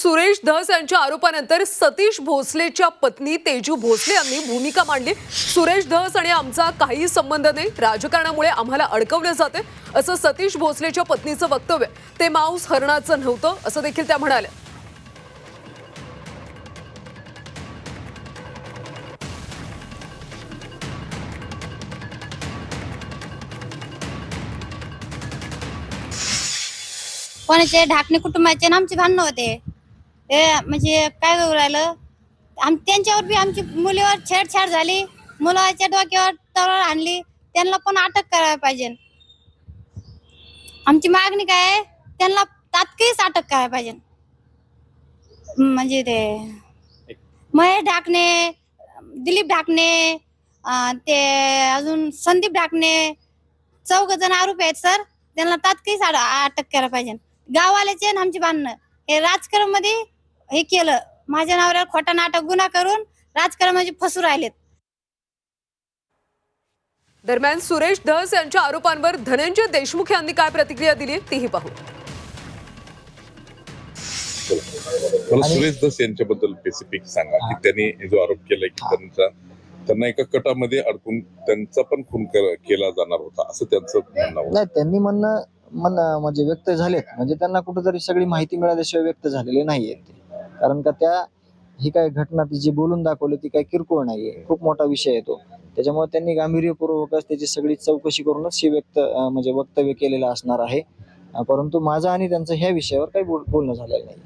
सुरेश धस यांच्या आरोपानंतर सतीश भोसलेच्या पत्नी तेजू भोसले यांनी भूमिका मांडली. सुरेश धस आणि आमचा काही संबंध नाही. राजकारणामुळे आम्हाला अडकवलं जाते असं सतीश भोसलेच्या पत्नीचं वक्तव्य. ते मांस हरणाचं नव्हतं असं देखील त्या म्हणाल्या. कोणाचे ढाकणे कुटुंबाचे ना आमचे भांडण होते. हे म्हणजे काय करू राहिलं? आम त्यांच्यावर बी आमची मुलीवर छेडछाड झाली. मुलाच्या डोक्यावर तलवार आणली. त्यांना पण अटक करायला पाहिजे. आमची मागणी काय आहे? त्यांना तात्काळीच अटक करायला पाहिजे. म्हणजे ते महेश ढाकणे दिलीप ढाकणे ते अजून संदीप ढाकणे चौघ जण आरोपी आहेत सर. त्यांना तात्काळीच अटक करायला पाहिजे. गाववाल्याचे आणि आमची भांडणं. हे राजकारणमध्ये हे केलं. माझ्या नावावर खोटा नाटक गुन्हा करून राजकारण म्हणजे फसू राहिलेत. दरम्यान सुरेश धस यांच्या आरोपांवर धनंजय देशमुख यांनी काय प्रतिक्रिया दिली तीही पाहू. मला सुरेश दस यांच्याबद्दल स्पेसिफिक सांगा की त्यांनी जो आरोप केलाय की त्यांचा त्यांना एका कटामध्ये अडकून त्यांचा पण खून कर- केला जाणार होता असं त्यांचं म्हणणं होतं. नाही त्यांनी म्हणणं म्हणणं म्हणजे व्यक्त झालेत. म्हणजे त्यांना कुठेतरी सगळी माहिती मिळाल्याशिवाय व्यक्त झालेले नाहीयेत ते. कारण का त्या ही काय घटना ती जी बोलून दाखवली ती काय किरकोळ नाहीये. खूप मोठा विषय येतो त्याच्यामुळे त्यांनी गांभीर्यपूर्वकच त्याची सगळी चौकशी करूनच ही व्यक्त म्हणजे वक्तव्य केलेलं असणार आहे. परंतु माझं आणि त्यांचं ह्या विषयावर काही बोल- बोलणं झालेलं नाही